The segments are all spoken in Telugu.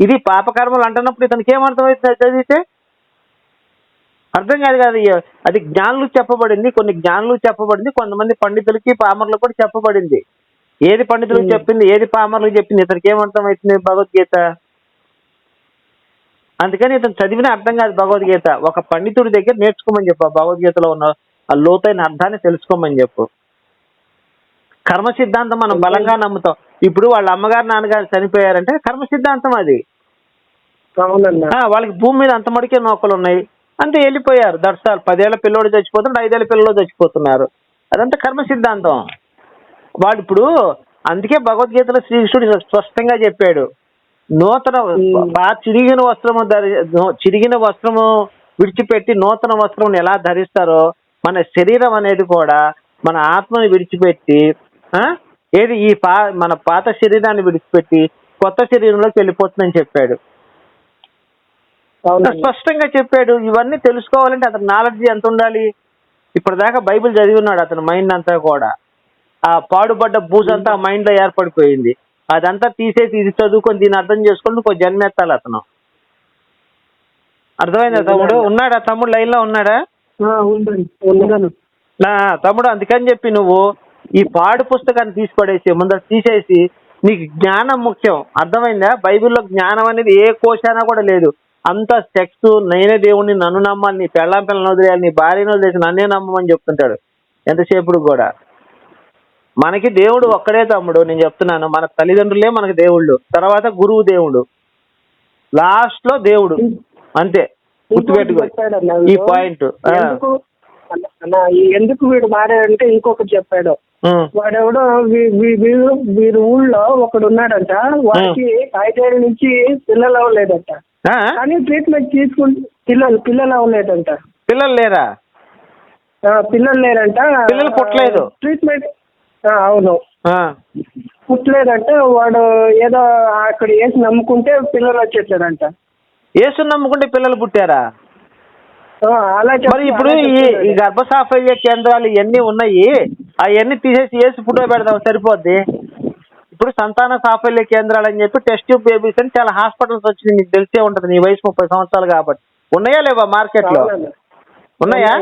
ఇది పాపకర్మలు అంటున్నప్పుడు ఇతనికి ఏమర్థమవుతుంది చదివితే అర్థం కాదు కదా అది జ్ఞానులు చెప్పబడింది కొన్ని జ్ఞానులు చెప్పబడింది కొంతమంది పండితులకి పామర్లకు కూడా చెప్పబడింది. ఏది పండితులకు. చెప్పింది ఏది పామర్లకు చెప్పింది ఇతనికి ఏమర్థమవుతుంది భగవద్గీత? అందుకని ఇతను చదివిన అర్థం కాదు భగవద్గీత. ఒక పండితుడి దగ్గర నేర్చుకోమని చెప్పు భగవద్గీతలో ఉన్న ఆ లోతైన అర్థాన్ని తెలుసుకోమని చెప్పు. కర్మ సిద్ధాంతం మనం బలంగా నమ్ముతాం. ఇప్పుడు వాళ్ళ అమ్మగారు నాన్నగారు చనిపోయారంటే కర్మ సిద్ధాంతం అది వాళ్ళకి భూమి మీద అంత మడికే నౌకలు ఉన్నాయి. అంతే వెళ్ళిపోయారు. దర్శాలు పదేళ్ళ పిల్లోడు చచ్చిపోతుంటే ఐదేళ్ళ పిల్లలు చచ్చిపోతున్నారు. అదంతా కర్మ సిద్ధాంతం వాడు ఇప్పుడు అందుకే భగవద్గీతలో శ్రీకృష్ణుడు స్పష్టంగా చెప్పాడు. నూతన Hmm. చిరిగిన వస్త్రము ధరి చిరిగిన వస్త్రము విడిచిపెట్టి నూతన వస్త్రం ఎలా ధరిస్తారో మన శరీరం అనేది కూడా మన ఆత్మని విడిచిపెట్టి ఏది ఈ పా మన పాత శరీరాన్ని విడిచిపెట్టి కొత్త శరీరంలోకి వెళ్ళిపోతుందని చెప్పాడు. స్పష్టంగా చెప్పాడు ఇవన్నీ తెలుసుకోవాలంటే అతని నాలెడ్జ్ ఎంత ఉండాలి? ఇప్పటిదాకా బైబిల్ చదివి ఉన్నాడు అతని మైండ్ అంతా కూడా. ఆ పాడుపడ్డ బూజంతా ఆ మైండ్లో ఏర్పడిపోయింది. అదంతా తీసేసి ఇది చదువుకొని దీన్ని అర్థం చేసుకొని ఇంకో జన్మెత్తాలి అతను. అర్థమైందా తమ్ముడు? ఉన్నాడా? తమ్ముడు లైన్లో ఉన్నాడా తమ్ముడు అందుకని చెప్పి నువ్వు ఈ పాడు పుస్తకాన్ని తీసి పడేసి ముందర తీసేసి నీకు జ్ఞానం ముఖ్యం. అర్థమైందా? బైబిల్లో జ్ఞానం అనేది ఏ కోశానా కూడా లేదు. అంత సెక్స్ నేనే దేవుణ్ణి నన్ను నమ్మాలి నీ పెళ్ళాం పిల్లలు వదిలేయాలి నీ భార్యను వదిలేసి నన్నే నమ్మమని చెప్తుంటాడు. ఎంతసేపుడు కూడా. మనకి దేవుడు ఒక్కడే తమ్ముడు నేను చెప్తున్నాను. మన తల్లిదండ్రులే మనకి దేవుళ్ళు. తర్వాత గురువు దేవుడు. లాస్ట్లో దేవుడు. అంతే. గుర్తుపెట్టుకో. చెప్పాడన్నా ఈ. పాయింట్. ఎందుకు వీడు మారాడంటే ఇంకొకటి చెప్పాడు. వాడెవడో వీరు వీరి ఊళ్ళో ఒకడు ఉన్నాడంట వాడికి ఐదేళ్ళ నుంచి పిల్లలు అవ్వలేదంట కానీ ట్రీట్మెంట్ తీసుకుంటే పిల్లలు పిల్లలు అవ్వలేదంట పిల్లలు లేరా? పిల్లలు లేరంట. పిల్లలు పుట్టలేదు. ట్రీట్మెంట్ అవును. పుట్టలేదంటే. వాడు ఏదో అక్కడ వేసి నమ్ముకుంటే పిల్లలు వచ్చేసారంట. యేసు నమ్ముకుంటే పిల్లలు పుట్టారా? మరి ఇప్పుడు ఈ. గర్భ సాఫల్య కేంద్రాలు ఇవన్నీ ఉన్నాయి? అవన్నీ తీసేసి యేసు ఫోటో పెడదాం సరిపోద్ది. ఇప్పుడు సంతాన సాఫల్య కేంద్రాలు అని చెప్పి టెస్ట్ ట్యూబ్ బేబీస్ అని చాలా హాస్పిటల్స్ వచ్చింది నీకు తెలిసే ఉంటది నీ వయసు ముప్పై సంవత్సరాలు కాబట్టి. ఉన్నాయా లేవా మార్కెట్లో. ఉన్నాయా.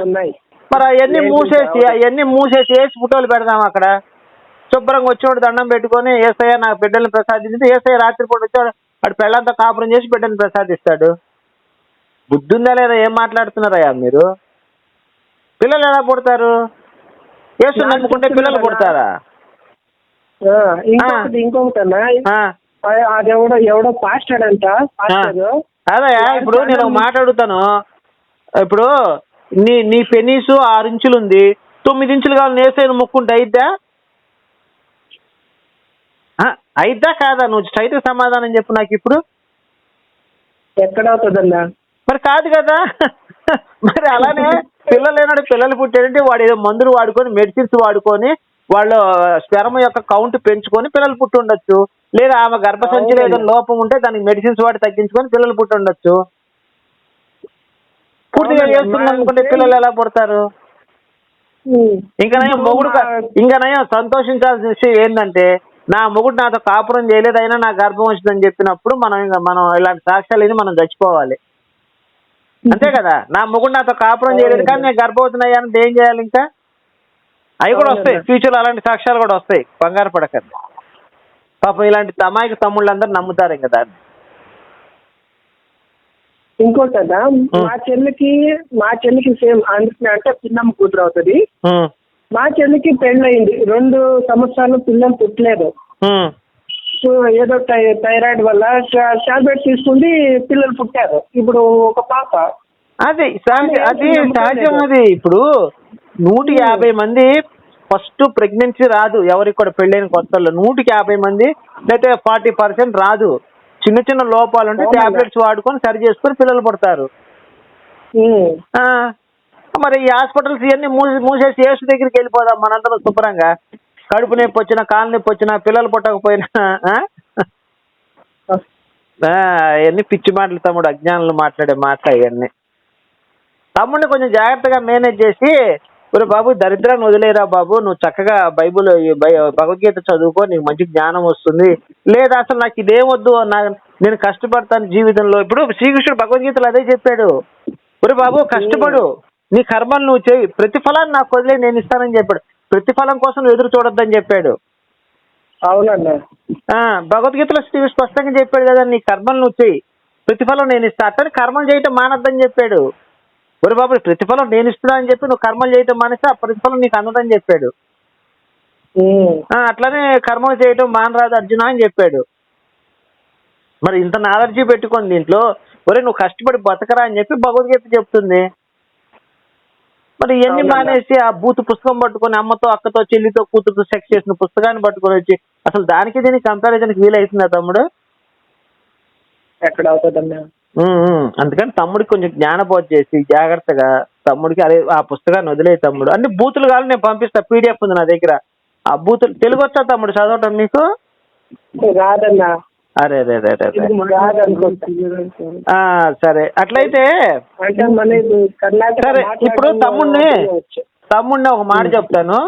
మరి అవన్నీ మూసేసి. అవన్నీ మూసేసి వేసి ఫోటోలు పెడదాం అక్కడ. శుభ్రంగా వచ్చేవాడు దండం పెట్టుకొని ఏసయ్య నా బిడ్డల్ని ప్రసాదించి ఏసయ్య రాత్రిపూట వచ్చాడు వాడు పెళ్ళంతా కాపురం చేసి బిడ్డని ప్రసాదిస్తాడు. బుద్ధి ఉందా లేదా ఏం మాట్లాడుతున్నారయ్యా మీరు? పిల్లలు ఎలా పుడతారు? యేసు నాకు నమ్ముకుంటే పిల్లలు పుడతారా? ఇంకొకటి అదెవడో ఎవడో పాస్టర్ అంట అదయ్యా ఇప్పుడు నేను ఒక మాట అడుగుతాను. ఇప్పుడు నీ నీ పెనీసు ఆరు ఇంచులు ఉంది తొమ్మిది ఇంచులు కావాలి నేసైన ముక్కుంటే అయిద్దా? అయిద్దా కాదా? నువ్వు స్ట్రైట్ సమాధానం చెప్పు నాకు ఇప్పుడు. ఎక్కడ అవుతుందన్నా? మరి కాదు కదా. మరి అలానే పిల్లలు ఏనాడు పిల్లలు పుట్టారంటే వాడు ఏదో మందులు వాడుకొని మెడిసిన్స్ వాడుకొని వాళ్ళు స్పెరమ యొక్క కౌంట్ పెంచుకొని పిల్లలు పుట్టి ఉండొచ్చు లేదా ఆమె గర్భసంచిలో ఏదో లోపం ఉంటే దానికి మెడిసిన్స్ వాడి తగ్గించుకొని పిల్లలు పుట్టి ఉండొచ్చు పూర్తిగా చేస్తుంది అనుకుంటే పిల్లలు ఎలా పుడతారు. ఇంకా నయం మొగుడు ఇంకా నయం సంతోషించాల్సిన విషయం ఏంటంటే నా మొగుడు నాతో కాపురం చేయలేదైనా నా గర్భం వచ్చిందని చెప్పినప్పుడు మనం ఇంకా మనం ఇలాంటి సాక్ష్యాలు మనం చచ్చిపోవాలి అంతే కదా? నా మొగుడు నాతో కాపురం చేయలేదు కానీ నేను గర్భవతిని అయ్యానంటే ఏం చేయాలి ఇంకా? అవి కూడా వస్తాయి. ఫ్యూచర్ అలాంటి సాక్ష్యాలు కూడా వస్తాయి. బంగారు పడకండి పాపం ఇలాంటి తమాయికి తమ్ముళ్ళందరూ నమ్ముతారు ఇంకా దాన్ని. ఇంకోటి అన్న మా చెల్లికి మా చెల్లికి సేమ్ అందుకని అంటే పిల్లమ్మ కూతురు అవుతుంది. మా చెల్లికి పెళ్ళయింది. రెండు సంవత్సరాలు పిల్లలు పుట్టలేదు. సో ఏదో టై థైరాయిడ్ వల్ల టాబ్లెట్ తీసుకుంది పిల్లలు పుట్టారు. ఇప్పుడు ఒక పాప. అది అది సహజం. అది. ఇప్పుడు నూటి యాభై మంది ఫస్ట్ ప్రెగ్నెన్సీ రాదు. ఎవరికి కూడా పెళ్ళైన కొత్తలో నూటికి యాభై మంది లేకపోతే ఫార్టీ పర్సెంట్ రాదు. చిన్న చిన్న లోపాలు ఉంటే. టాబ్లెట్స్ వాడుకొని సరి చేసుకొని పిల్లలు పుడతారు. మరి ఈ హాస్పిటల్స్ ఇవన్నీ మూసి మూసేసి యేసు దగ్గరికి వెళ్ళిపోదాం మనందరం శుభ్రంగా. కడుపు నొప్పి వచ్చినా కాలు నొప్పి వచ్చినా పిల్లలు పుట్టకపోయినా ఆ? అవన్నీ పిచ్చి మాటలు తమ్ముడు అజ్ఞానులు మాట్లాడే మాటలు అవన్నీ తమ్ముడిని కొంచెం జాగ్రత్తగా మేనేజ్ చేసి ఒరే బాబు దరిద్రాన్ని వదిలేరా బాబు నువ్వు చక్కగా బైబుల్ బై- భగవద్గీత చదువుకో నీకు మంచి జ్ఞానం వస్తుంది. లేదా అసలు నాకు ఇదేం వద్దు నా నేను కష్టపడతాను జీవితంలో. ఇప్పుడు శ్రీకృష్ణుడు భగవద్గీతలో అదే చెప్పాడు. ఒరే బాబు కష్టపడు. నీ కర్మలు నువ్వు చేయి ప్రతిఫలాన్ని నాకు వదిలే నేను ఇస్తానని చెప్పాడు. ప్రతిఫలం కోసం ఎదురు చూడొద్దని చెప్పాడు. అవునన్నా. ఆ భగవద్గీతలో శ్రీ స్పష్టంగా చెప్పాడు కదా నీ కర్మలు నువ్వు చేయి ప్రతిఫలం నేను ఇస్తా అట్లని కర్మలు చేయటం మానద్దని చెప్పాడు. ఒరే బాబు ప్రతిఫలం నేను ఇస్తున్నా అని చెప్పి నువ్వు కర్మలు చేయటం మానేస్తే ఆ ప్రతిఫలం నీకు అందదని చెప్పాడు. అట్లనే కర్మలు చేయటం మానరాదు అర్జున అని చెప్పాడు. మరి ఇంత నాలెడ్జీ పెట్టుకొని దీంట్లో ఒరే నువ్వు కష్టపడి బతకరా అని చెప్పి భగవద్గీత చెప్తుంది. మరి అవునన్నా. మానేసి ఆ బూత్ పుస్తకం పట్టుకొని అమ్మతో అక్కతో చెల్లితో కూతురుతో సెక్స్ చేసిన పుస్తకాన్ని పట్టుకొని వచ్చి అసలు దానికి దీనికి కంపారిజన్కి వీలవుతుందా తమ్ముడు? ఎక్కడ అవుతుందన్నా. అందుకని తమ్ముడికి కొంచెం జ్ఞానబోధ చేసి జాగ్రత్తగా తమ్ముడికి అదే ఆ పుస్తకాన్ని వదిలే తమ్ముడు. అన్ని బూతులు కావాలి నేను పంపిస్తా. పీడిఎఫ్ ఉంది నా దగ్గర. ఆ బూతులు తెలుగు వచ్చా తమ్ముడు చదవటం మీకు రాదన్నా. అరే అరే అరే సరే. అట్లయితే సరే ఇప్పుడు తమ్ముడిని. తమ్ముడిని ఒక మాట చెప్తాను.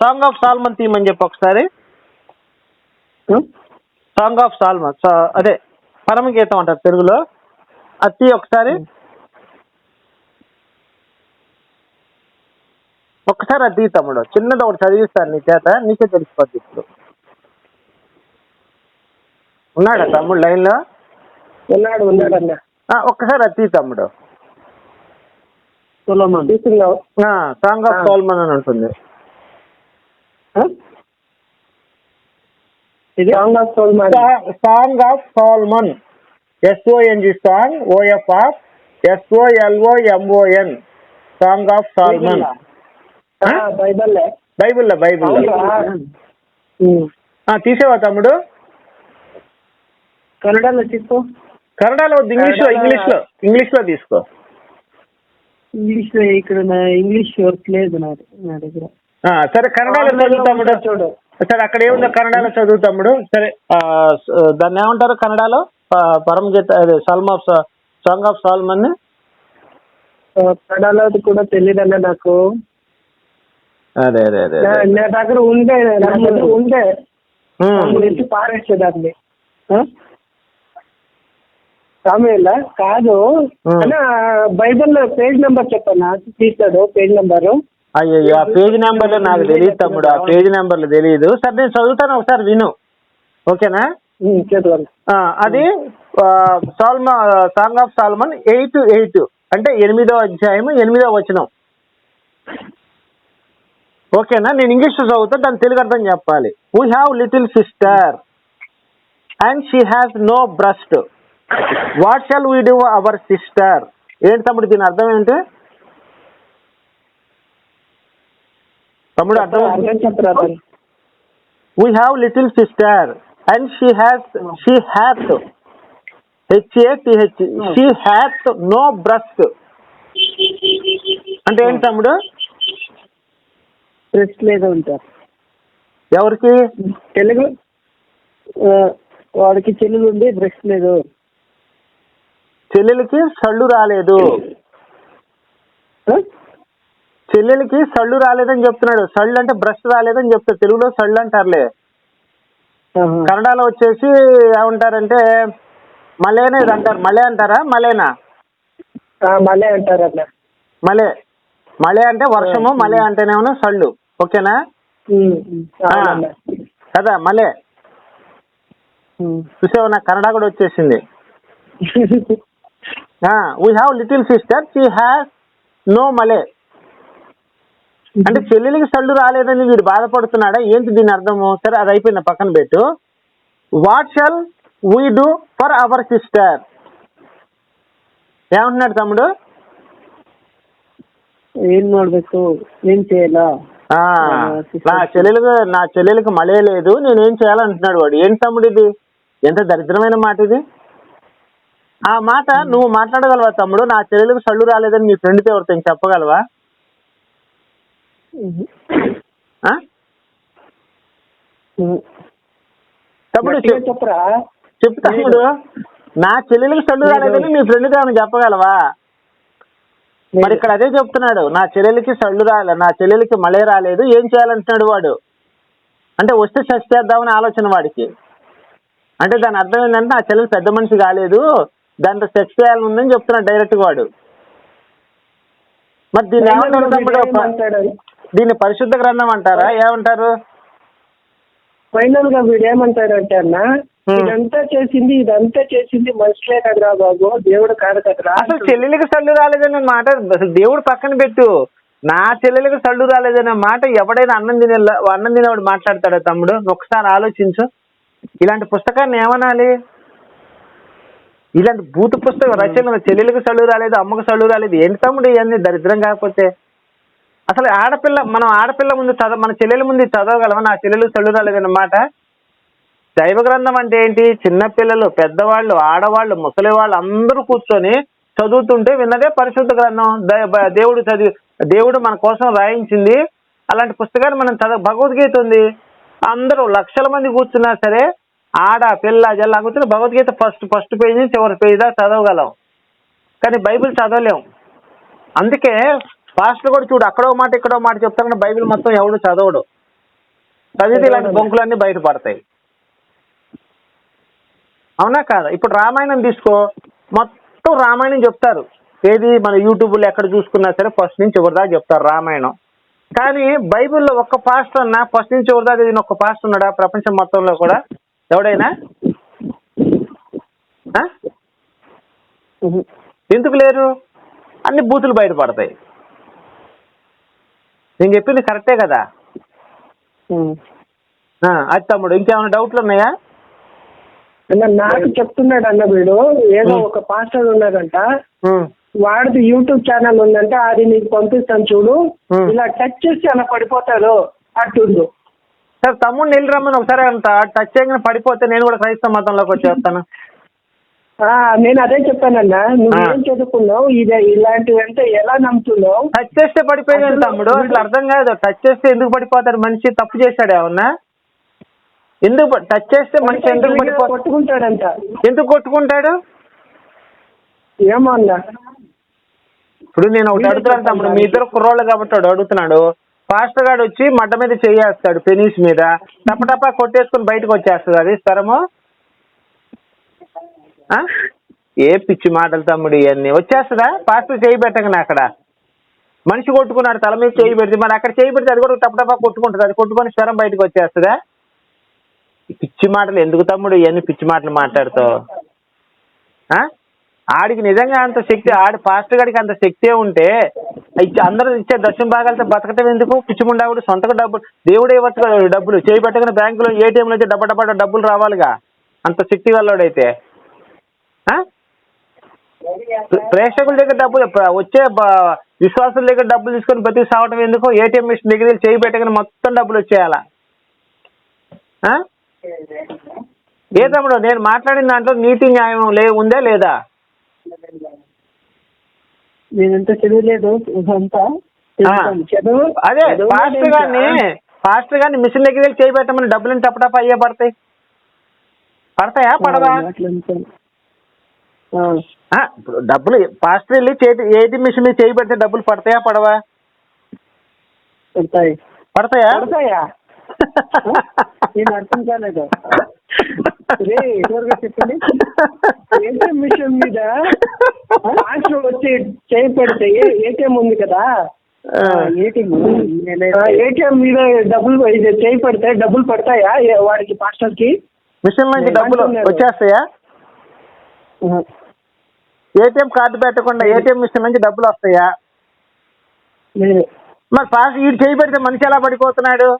సాంగ్ ఆఫ్ సాల్మన్ తీయమని చెప్పి ఒకసారి? సాంగ్ ఆఫ్ సాల్మన్ అదే పరమగీతం అంటారు తెలుగులో. అది తీ ఒకసారి. ఒకసారి అది తీ తమ్ముడు చిన్నది ఒకటి చదివిస్తాను నీ చేత నీకే తెలిసిపోద్ది ఇప్పుడు. ఉన్నాడా తమ్ముడు లైన్లో? ఉన్నాడు ఉన్నాడన్నా. ఒక్కసారి అది తీ తమ్ముడు. Song of. సాల్మన్ అని ఉంటుంది. ఇది? Song of soul song of salmon ఎస్ఓఎన్జి song ఓఎఫ్ఆర్ ఎస్ఓఎల్ఓఎంఓఎన్ song of salmon Bible బైబిల్లో బైబిల్లో ఆ, తీసేవా తమ్ముడు? కన్నడలో తీసుకో కన్నడలో వద్దు ఇంగ్లీష్లో కన్నడ- ఇంగ్లీష్లో ఇంగ్లీష్లో తీసుకో. ఇంగ్లీష్లో ఇక్కడ నా ఇంగ్లీష్ వర్క్ లేదు నా దగ్గర. సరే కన్నడలో చదువు తమ్ముడు. చూడు. సరే అక్కడ ఏముందో కన్నడలో చదువు తమ్ముడు. సరే దాన్ని ఏమంటారు కన్నడలో? పరమగీత అదే psalm of song of Solomon కన్నడలో కూడా తెలియదన్న నాకు. అదే అదే అదే నా- దగ్గర ఉండే నా దగ్గర ఉండే. పారేసేదాన్ని. సామ్యుల కాదు. అన్న బైబిల్ పేజ్ నెంబర్ చెప్పన్నా? తీస్తాడు పేజ్ నెంబరు. అయ్యో ఆ పేజ్ నెంబర్లు నాకు తెలియదు తమ్ముడు ఆ పేజ్ నెంబర్లు తెలియదు. సరే నేను చదువుతాను ఒకసారి విను. ఓకేనా? అది psalm song of Solomon eight eight అంటే ఎనిమిదో అధ్యాయం ఎనిమిదో వచనం. ఓకేనా? నేను ఇంగ్లీష్ చదువుతా దాని తెలుగు అర్థం చెప్పాలి. We have little sister and she has no breast what shall we do our sister ఏంటి తమ్ముడు దీని అర్థం ఏంటి? తమ్ముడు అర్థం sister and she has she hath h a t h she hath no breast. అంటే ఏంటి తమ్ముడు? ప్రెస్ లేదు ఉంటారు ఎవరికి? తెలుగు వాడికి చెల్లెలు ఉంది బ్రెస్ట్ లేదు. చెల్లెలకి సళ్ళు రాలేదు. ఆ? చెల్లెలకి సళ్ళు రాలేదని చెప్తున్నాడు. సళ్ళు అంటే బ్రష్ రాలేదని చెప్తాడు. తెలుగులో సళ్ళు అంటారులే. కన్నడలో వచ్చేసి ఏమంటారంటే మలేనా ఇది అంటారు. మలే అంటారా? మలేనా? మళ్ళీ అంటారు అట్లా. మలే. మలే అంటే వర్షము మలే అంటేనేమో సళ్ళు. ఓకేనా. కదా మలే. చూసావు నాకు కన్నడ కూడా వచ్చేసింది. We have little sister she has no మలే అంటే చెల్లెలికి సళ్ళు రాలేదని వీడు బాధపడుతున్నాడా? ఏంటి దీని అర్థము? సరే అది అయిపోయింది పక్కన పెట్టు. What shall we do for our sister ఏమంటున్నాడు తమ్ముడు? ఏం మాడబెట్టు ఏం చేయాలా? నా చెల్లెలకు నా చెల్లెలకు మలే లేదు నేనేం చేయాలంటున్నాడు వాడు? ఏంటి తమ్ముడు ఇది ఎంత దరిద్రమైన మాట ఇది ఆ మాట నువ్వు మాట్లాడగలవా తమ్ముడు? నా చెల్లెలకు సళ్ళు రాలేదని నీ ఫ్రెండ్తో ఎవరితో చెప్పగలవా? ఆ? తమ్ముడు చెప్పరా? చెప్పు తమ్ముడు. నా చెల్లెలకు సళ్ళు రాలేదని నీ ఫ్రెండ్తో ఏమైనా చెప్పగలవా? మరి ఇక్కడ అదే చెప్తున్నాడు. నా చెల్లెలకి సళ్ళు రాలే నా చెల్లెలకి మలే రాలేదు ఏం చేయాలంటున్నాడు వాడు? అంటే వస్తే చచ్చేద్దామని ఆలోచన వాడికి. అంటే దాని అర్థం ఏంటంటే ఆ చెల్లెలు పెద్ద మనిషి కాలేదు దాంట్లో సెక్స్ చేయాలని ఉందని చెప్తున్నాడు డైరెక్ట్ వాడు. మరి దీన్ని ఏమంటారు దీన్ని పరిశుద్ధ గ్రంథం అంటారా? ఏమంటారు? ఫైనల్గా వీడు ఏమంటాడంటే అన్న Hmm. ఇదంతా చేసింది ఇదంతా చేసింది మనుషులే కదరా బాబు దేవుడు కాదు కదరా అసలు చెల్లెలికి సల్లు రాలేదనే మాట అసలు దేవుడు పక్కన పెట్టు. నా చెల్లెలికి సల్లు రాలేదనే మాట ఎవడైనా అన్నం తినే అన్నం తినేవాడు మాట్లాడతాడా తమ్ముడు? ఒకసారి ఆలోచించు. ఇలాంటి పుస్తకాన్ని ఏమనాలి? ఇలాంటి భూత పుస్తకం రచన చెల్లెలకు సళ్ళు రాలేదు అమ్మకు సళ్ళు రాలేదు ఏంటి తమ్ముడు ఇవన్నీ దరిద్రం కాకపోతే? అసలు ఆడపిల్ల మనం ఆడపిల్ల ముందు చదవ మన చెల్లెల ముందు చదవగలమా? నా చెల్లెలు సళ్ళు రాలేదు అన్నమాట దైవ గ్రంథం అంటే ఏంటి? చిన్నపిల్లలు పెద్దవాళ్ళు ఆడవాళ్ళు ముసలి వాళ్ళు అందరూ కూర్చొని చదువుతుంటే విన్నదే పరిశుద్ధ గ్రంథం. దేవుడు చదివి దేవుడు మన కోసం రాయించింది. అలాంటి పుస్తకాన్ని మనం చదవ భగవద్గీత ఉంది. అందరూ లక్షల మంది కూర్చున్నా సరే ఆడ పిల్ల జల్ల కూర్చుని భగవద్గీత ఫస్ట్ ఫస్ట్ పేజ్ నుంచి చివరి పేజ్ దాకా చదవగలం. కానీ బైబిల్ చదవలేం. అందుకే పాస్టర్ కూడా చూడు అక్కడో మాట ఇక్కడో మాట చెప్తారని బైబిల్ మొత్తం ఎవడు చదవడు. చదివితే ఇలాంటి బొంకులన్నీ బయటపడతాయి. అవునా కాదా? ఇప్పుడు రామాయణం తీసుకో. మొత్తం రామాయణం చెప్తారు. ఏది మన యూట్యూబ్లో ఎక్కడ చూసుకున్నా సరే ఫస్ట్ నుంచి చివరి దాకా చెప్తారు రామాయణం. కానీ బైబిల్లో ఒక్క పాస్టర్ అన్నా ఫస్ట్ నుంచి చదివిన ఒక్క పాస్టర్ ఉన్నాడా? ప్రపంచం మొత్తంలో కూడా ఎవడైనా? ఎందుకు లేరు? అన్ని బూతులు బయటపడతాయి నేను చెప్పింది కరెక్టే కదా? అది తమ్ముడు ఇంకేమైనా డౌట్లు ఉన్నాయా? నాకు చెప్తున్నాడు అన్న వీడు ఏదో. ఒక పాస్టర్ ఉన్నాడంట. వాడిది యూట్యూబ్ ఛానల్ ఉందంటే అది నీకు పంపిస్తాను చూడు. ఇలా టచ్ చేసి అలా పడిపోతారు అట్టుండు సార్ తమ్ముడిని వెళ్ళి రమ్మని ఒకసారి అంత టచ్ చేయగానే పడిపోతే నేను కూడా క్రైస్తవ మతంలోకి వచ్చేస్తాను. ఆ, నేను అదే చెప్పానన్నా నువ్వు. ఏం చదువుకున్నావు? ఇది ఇలాంటివంటే ఎలా నమ్ముతున్నావు? టచ్ చేస్తే పడిపోయింది అసలు తమ్ముడు వీడు- అర్థం కాదు. టచ్ చేస్తే ఎందుకు పడిపోతాడు మనిషి తప్పు చేశాడు ఏమన్నా? ఎందుకు టచ్ చేస్తే మనిషి ఎందుకు కొట్టుకుంటాడంట. ఎందుకు కొట్టుకుంటాడు? ఏమో అన్నా. ఇప్పుడు నేను ఒకటి అడుగుతున్నాను తమ్ముడు మీ ఇద్దరు కుర్రోళ్ళు కాబట్టి అడుగుతున్నాడు. పాస్టర్ గారు వచ్చి మడ్డ మీద చేయేస్తాడు పెనీస్ మీద. టపటపా కొట్టేసుకుని బయటకు వచ్చేస్తుంది అది స్థరము? ఆ? ఏ పిచ్చి మాటలు తమ్ముడు ఇవన్నీ. వచ్చేస్తుందా? పాస్టర్ చేయి పెట్టగానే అక్కడ. మనిషి కొట్టుకున్నాడు తల మీద చేయి పెడితే. మరి అక్కడ చేయి పెడితే అది కూడా టపటపా కొట్టుకుంటుంది. అది కొట్టుకొని స్వరం బయటకు వచ్చేస్తుందా? పిచ్చి మాటలు ఎందుకు తమ్ముడు ఇవన్నీ పిచ్చి మాటలు మాట్లాడుతావు? ఆ? ఆడికి నిజంగా అంత శక్తి ఆడి పాస్టర్ గారికి అంత శక్తి ఉంటే ఇచ్చే అందరూ ఇచ్చే దర్శన భాగాలతో బతకటం ఎందుకు? పిచ్చిముండావుడు సొంతగా డబ్బులు దేవుడే ఇవ్వచ్చు డబ్బులు. చేయి పెట్టగానే బ్యాంకులో ఏటీఎంలో అయితే డబ్బా డబ్బా డబ్బులు రావాలిగా? అంత శక్తి గల్లోడైతే ఆ? ప్రేక్షకుల దగ్గర డబ్బులు వచ్చే విశ్వాసుల దగ్గర డబ్బులు తీసుకొని బతికి సావటం ఎందుకు? ఏటీఎం మిషన్ దగ్గర చేయి పెట్టగానే మొత్తం డబ్బులు వచ్చేయాలా? ఆ? ఏ తమ్ముడు నేను మాట్లాడిన దాంట్లో నీతి న్యాయం లే ఉందా లేదా? నేనంతా చదివలేదు. చదువు. అదే లేదు. గారిని పాస్టర్ గారిని మిషన్ దగ్గర వెళ్ళి చేయి పెట్టమని డబ్బులు టపటప అయ్యే పడతాయి. పడతాయా. ఆ, ఇప్పుడు డబ్బులు పాస్టర్ వెళ్ళి చేతి ఏది మిషన్ మీద చేయి పెడితే డబ్బులు పడతాయా పడవా? పడతాయి. పడతాయా? పడతాయా? నేను అర్థం కాలేదు. చెప్పండి. ఏటీఎం మిషన్ మీద లాస్ట్ వచ్చి చేయి పెడితే ఏటీఎం ఉంది కదా. ఏటీఎం మీద డబ్బులు చేయి పెడితే డబ్బులు పడతాయా? వాడికి పాస్టర్కి? మిషన్ నుంచి డబ్బులు? వచ్చేస్తాయా? ఏటీఎం కార్డు పెట్టకుండా ఏటీఎం మిషన్ నుంచి డబ్బులు వస్తాయా? మరి పాస్ వీడు చేయి పెడితే మనిషి ఎలా పడిపోతున్నాడు?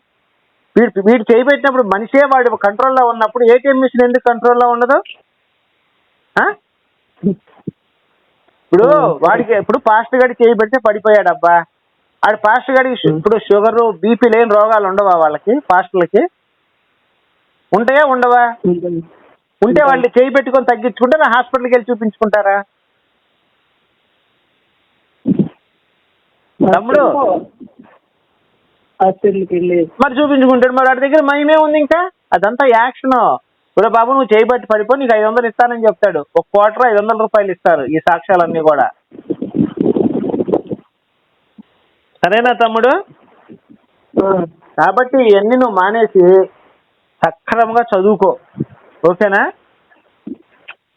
వీడు వీడు చేయి పెట్టినప్పుడు మనిషే వాడు కంట్రోల్లో ఉన్నప్పుడు ఏటీఎం మిషన్ ఎందుకు కంట్రోల్లో ఉండదు? ఆ? ఇప్పుడు వాడికి ఇప్పుడు పాస్ట్ గడి చేయి పెడితే పడిపోయాడు అబ్బా ఆడు పాస్ట్ గడికి షు- ఇప్పుడు షుగర్ బీపీ లేని రోగాలు ఉండవా వాళ్ళకి పాస్టులకి ఉంటాయా ఉండవా? ఉంటే వాళ్ళు చేయి పెట్టుకొని తగ్గించుకుంటారా హాస్పిటల్కి వెళ్ళి చూపించుకుంటారా? తమ్ముడు. హాస్పిటల్కి మరి చూపించుకుంటాడు. మరి వాడి దగ్గర మహిమే ఉంది ఇంకా? అదంతా యాక్షన్. ఒరే బాబు నువ్వు చేయబట్టి పడిపో నీకు ఐదు వందలు ఇస్తానని చెప్తాడు. ఒక క్వార్టర్ ఐదు వందల రూపాయలు ఇస్తారు ఈ సాక్ష్యాలన్నీ కూడా. సరేనా తమ్ముడు. కాబట్టి ఇవన్నీ నువ్వు మానేసి సక్రమంగా చదువుకో. ఓకేనా?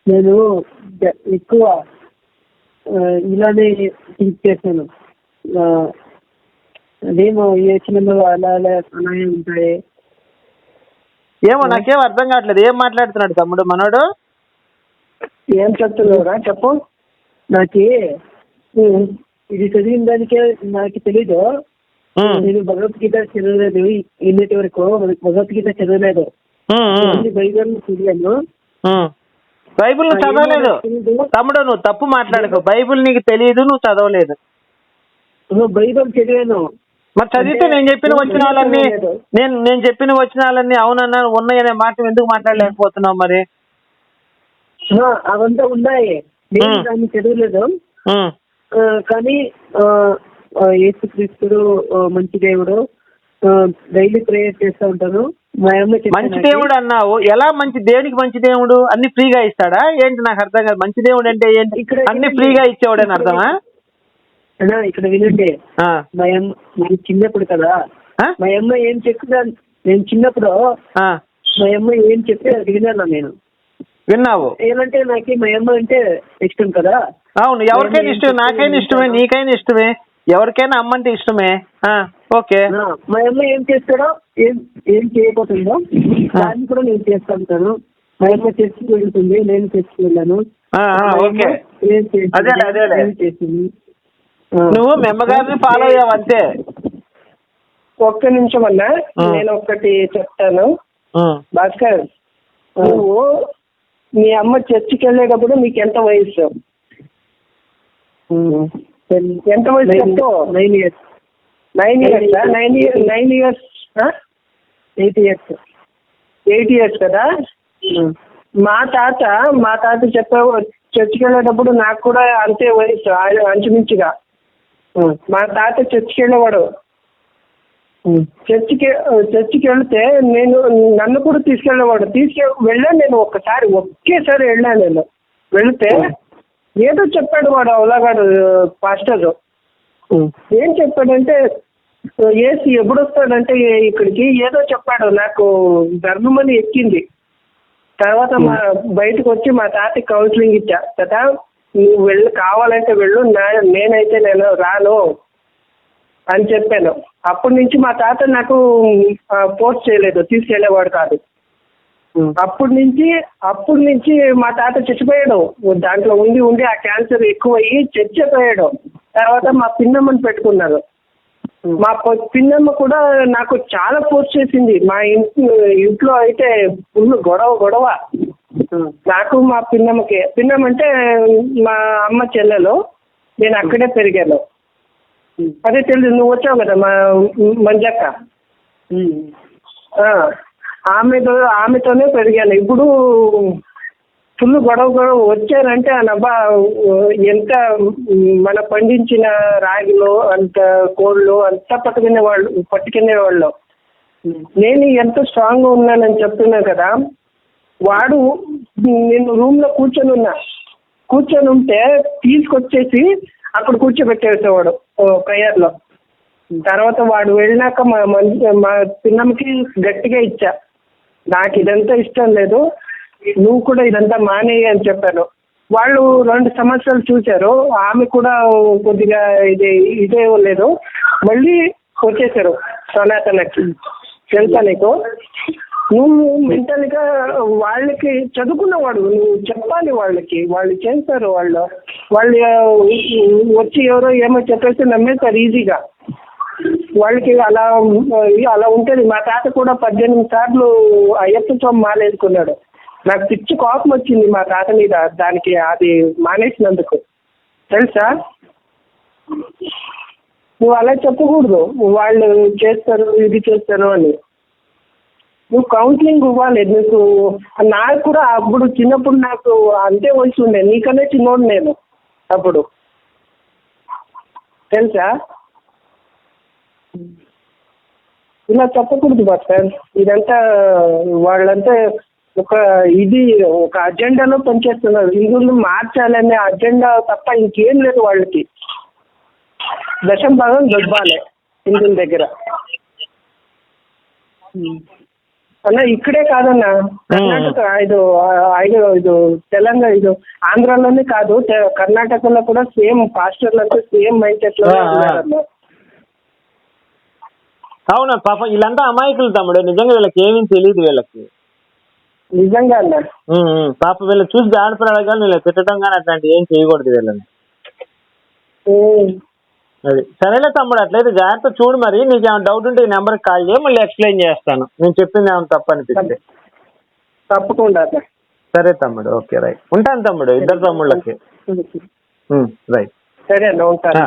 నేను ఎక్కువ ఇలానే థింక్ చేశాను. అదేమో సినిమాలో అలా అలా అలాగే ఉంటాయి. ఏమో నాకేం అర్థం కావట్లేదు. ఏం మాట్లాడుతున్నాడు తమ్ముడు మనోడు? ఏం చెప్తున్నావురా? చెప్పు. నాకు ఇది చదివిన దానికే నాకు తెలీదు. నేను భగవద్గీత చదవలేదు. ఇన్నటి వరకు భగవద్గీత చదవలేదు. బైబిల్ చదివాను. బైబిల్ చదవలేదు. తమ్ముడు నువ్వు తప్పు మాట్లాడకు. బైబిల్ నీకు తెలియదు నువ్వు చదవలేదు. నువ్వు బైబిల్ చదివాను. మరి చదివితే నేను చెప్పిన వచనాలన్నీ నేను నేను చెప్పిన వచనాలన్నీ అవునన్నా ఉన్నాయనే మాట ఎందుకు మాట్లాడలేకపోతున్నావు మరి? అవంతా ఉన్నాయి. నేను. దాన్ని చదవలేదు. కానీ యేసుక్రీస్తుడు ఆ, మంచి దేవుడు డైలీ ప్రేయర్ చేస్తూ ఉంటాను. మంచి. దేవుడు అన్నావు. ఎలా మంచి దేవునికి మంచి దేవుడు? అన్ని ఫ్రీగా ఇస్తాడా? ఏంటి నాకు అర్థం కాదు. మంచి దేవుడు అంటే ఏంటి? అన్ని ఫ్రీగా ఇచ్చేవాడని అర్థమా? అన్నా, ఇక్కడ వినండి. ఆ, మా అమ్మ నేను చిన్నప్పుడు కదా? మా అమ్మ ఏం చెప్తుందా నేను చిన్నప్పుడు ఆ, మా అమ్మ ఏం చెప్తే అది విన్నాను నేను? విన్నావు. ఏమంటే నాకు మా అమ్మ అంటే ఇష్టం కదా. అవును ఎవరికైనా ఇష్టమే నాకైనా ఇష్టమే నీకైనా ఇష్టమే ఎవరికైనా అమ్మంటే ఇష్టమే. ఓకే. మా అమ్మ ఏం చేస్తాడో ఏం ఏం చేయబోతుందో దాన్ని కూడా నేను చేస్తా ఉంటాను మా అమ్మ చర్చికి వెళ్తుంది నేను చర్చికి వెళ్ళాను. అమ్మ ఏం చేసింది, నువ్వు మీ అమ్మగారిని ఫాలో అయ్యావు అంతే. ఒక్క నిమిషం అన్నా. నేను ఒక్కటి చెప్తాను. భాస్కర్ నువ్వు మీ అమ్మ చర్చికి వెళ్ళేటప్పుడు నీకు ఎంత వయసు ఎంత వయసు nine years nine years nine years nine years eight years eight years కదా? మా తాత మా తాత చెప్పే చర్చికి వెళ్ళేటప్పుడు నాకు కూడా అంతే వయసు ఆ- అంచుమించుగా. మా తాత చర్చికి వెళ్ళేవాడు. చర్చికి చర్చికి వెళ్తే నేను నన్ను కూడా తీసుకెళ్ళేవాడు. తీసుకె వెళ్ళాను నేను ఒక్కసారి ఒకేసారి వెళ్ళాను నేను. వెళితే ఏదో చెప్పాడు వాడు అవలాగాడు పాస్టర్. ఏం చెప్పాడంటే ఏసి ఎప్పుడు వస్తాడంటే ఇక్కడికి ఏదో చెప్పాడు నాకు ధర్మమని ఎక్కింది. తర్వాత మా బయటకు వచ్చి మా తాతకి కౌన్సిలింగ్ ఇచ్చా. తాత నువ్వు వెళ్ళు కావాలంటే వెళ్ళు నా- నేనైతే నేను రాను అని చెప్పాను. అప్పటి నుంచి మా తాత నాకు పోస్ట్ చేయలేదు తీసుకెళ్ళేవాడు కాదు. అప్పటి నుంచి అప్పటి నుంచి మా తాత చచ్చిపోయాడు. దాంట్లో ఉండి ఉండి ఆ క్యాన్సర్ ఎక్కువయ్యి చచ్చిపోయాడు. తర్వాత మా పిన్నమ్మని పెట్టుకున్నారు. మా పిన్నమ్మ కూడా నాకు చాలా పోస్ట్ చేసింది. మా ఇంటి ఇంట్లో అయితే ఫుల్ గొడవ గొడవ. నాకు మా పిన్నమ్మకి పిన్నమ్మ అంటే మా అమ్మ చెల్లెలు నేను అక్కడే పెరిగాను. అదే తెలియదు నువ్వు వచ్చావు కదా మా మంజక్క? ఆ, ఆమెతో ఆమెతోనే పెరిగాను. ఇప్పుడు ఫుల్ గొడవ గొడవ వచ్చారంటే అనబ్బా ఎంత మన పండించిన రాగిలో అంత కోళ్ళు అంతా పట్టుకునే వాళ్ళు పట్టుకునే వాళ్ళు. నేను ఎంత స్ట్రాంగ్ ఉన్నానని చెప్తున్నా కదా వాడు నేను రూమ్లో కూర్చొని ఉన్నా. కూర్చొని ఉంటే తీసుకొచ్చేసి అక్కడ కూర్చోబెట్టేసేవాడు ప్రేయర్లో. తర్వాత వాడు వెళ్ళినాక మా మంచి మా పిన్నమ్మకి గట్టిగా ఇచ్చా. నాకు ఇదంతా ఇష్టం లేదు నువ్వు కూడా ఇదంతా మానేయి అని చెప్పాను. వాళ్ళు రెండు సంవత్సరాలు చూశారు ఆమె కూడా కొద్దిగా ఇది ఇదే లేదు. మళ్ళీ వచ్చేసారు సనాతనకి. తెలుసా నీకు? నువ్వు మెంటల్గా వాళ్ళకి చదువుకున్నవాడు నువ్వు చెప్పాలి వాళ్ళకి వాళ్ళు చేస్తారు వాళ్ళు వాళ్ళు వచ్చి ఎవరో ఏమో చెప్పేస్తే నమ్మేస్తారు ఈజీగా. వాళ్ళకి అలా అలా ఉంటుంది. మా తాత కూడా పద్దెనిమిది సార్లు అయ్యప్ప స్వామి మాలేసుకున్నాడు నాకు పిచ్చి కోపం వచ్చింది మా తాత మీద దానికి అది మానేసినందుకు. తెలుసా? నువ్వు అలా చెప్పకూడదు. వాళ్ళు చేస్తారు ఇది చేస్తారు అని. నువ్వు కౌన్సిలింగ్ ఇవ్వాలి నీకు నాకు కూడా అప్పుడు చిన్నప్పుడు నాకు అంతే వయసు ఉండే నీకనే చిన్నోడు నేను అప్పుడు. తెలుసా? ఇలా చెప్పకూడదు సార్ ఇదంతా వాళ్ళంతా ఒక ఇది ఒక అజెండాలో పనిచేస్తున్నారు. హిందువులు మార్చాలనే అజెండా తప్ప ఇంకేం లేదు వాళ్ళకి. దశం భాగం దొబ్బాలే హిందువుల దగ్గర. అన్న ఇక్కడే కాదన్న కర్ణాటక ఇది ఐదు ఇది తెలంగాణ ఇది ఆంధ్రాలోనే కాదు కర్ణాటకలో కూడా సేమ్ పాస్టర్లు అంటే సేమ్ మైండ్ సెట్లో. అవునా పాప వీళ్ళంతా అమాయకులు తమ్ముడు నిజంగా వీళ్ళకి ఏమీ తెలియదు వీళ్ళకి నిజంగా అన్న. పాప వీళ్ళు చూసి జాగ్రత్త కానీ వీళ్ళకి తిట్టడం కానీ అట్లాంటి ఏం చేయకూడదు వీళ్ళని. అది. సరేలే తమ్ముడు అట్లయితే జాగ్రత్త చూడు మరి. నీకు ఏమైనా డౌట్ ఉంటే ఈ నెంబర్కి కాల్ చేయి మళ్ళీ ఎక్స్ప్లెయిన్ చేస్తాను. నేను చెప్పింది ఏమైనా తప్పు అనిపిస్తే. తప్పకుండా సరే తమ్ముడు ఓకే రైట్. ఉంటాను తమ్ముడు ఇద్దరు తమ్ముళ్ళకి. రైట్. సరే ఉంటాను.